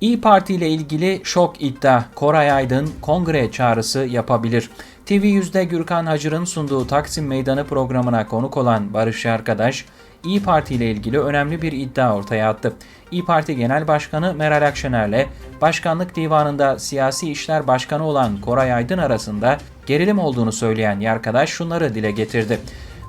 İyi Parti ile ilgili şok iddia. Koray Aydın kongre çağrısı yapabilir. TV100'de Gürkan Hacır'ın sunduğu Taksim Meydanı programına konuk olan Barış Arkadaş, İyi Parti ile ilgili önemli bir iddia ortaya attı. İyi Parti Genel Başkanı Meral Akşener'le Başkanlık Divanı'nda Siyasi İşler Başkanı olan Koray Aydın arasında gerilim olduğunu söyleyen Yarkadaş şunları dile getirdi.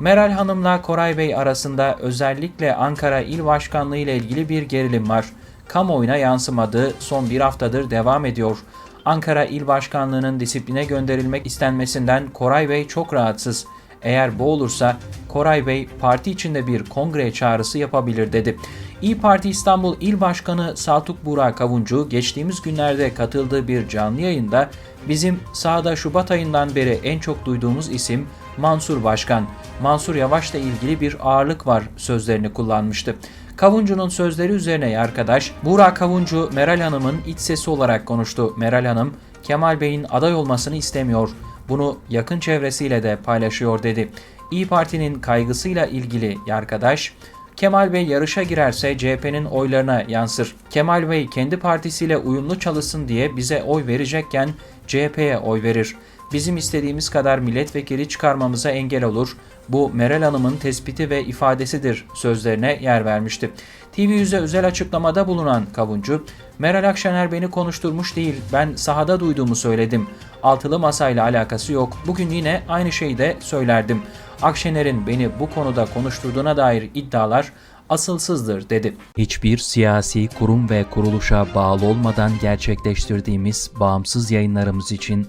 Meral Hanım'la Koray Bey arasında özellikle Ankara İl Başkanlığı ile ilgili bir gerilim var. Kamuoyuna yansımadığı son bir haftadır devam ediyor. Ankara İl Başkanlığı'nın disipline gönderilmek istenmesinden Koray Bey çok rahatsız. Eğer bu olursa Koray Bey parti içinde bir kongre çağrısı yapabilir dedi. İyi Parti İstanbul İl Başkanı Saltuk Burak Kavuncu geçtiğimiz günlerde katıldığı bir canlı yayında bizim sahada Şubat ayından beri en çok duyduğumuz isim Mansur Başkan. Mansur Yavaş'la ilgili bir ağırlık var sözlerini kullanmıştı. Kavuncu'nun sözleri üzerine arkadaş Burak Kavuncu Meral Hanım'ın iç sesi olarak konuştu. Meral Hanım Kemal Bey'in aday olmasını istemiyor. Bunu yakın çevresiyle de paylaşıyor dedi. İyi Parti'nin kaygısıyla ilgili arkadaş Kemal Bey yarışa girerse CHP'nin oylarına yansır. Kemal Bey kendi partisiyle uyumlu çalışsın diye bize oy verecekken CHP'ye oy verir. Bizim istediğimiz kadar milletvekili çıkarmamıza engel olur. Bu Meral Hanım'ın tespiti ve ifadesidir sözlerine yer vermişti. TV100'e özel açıklamada bulunan Kavuncu, Meral Akşener beni konuşturmuş değil, ben sahada duyduğumu söyledim. Altılı masayla alakası yok. Bugün yine aynı şeyi de söylerdim. Akşener'in beni bu konuda konuşturduğuna dair iddialar asılsızdır dedi. Hiçbir siyasi kurum ve kuruluşa bağlı olmadan gerçekleştirdiğimiz bağımsız yayınlarımız için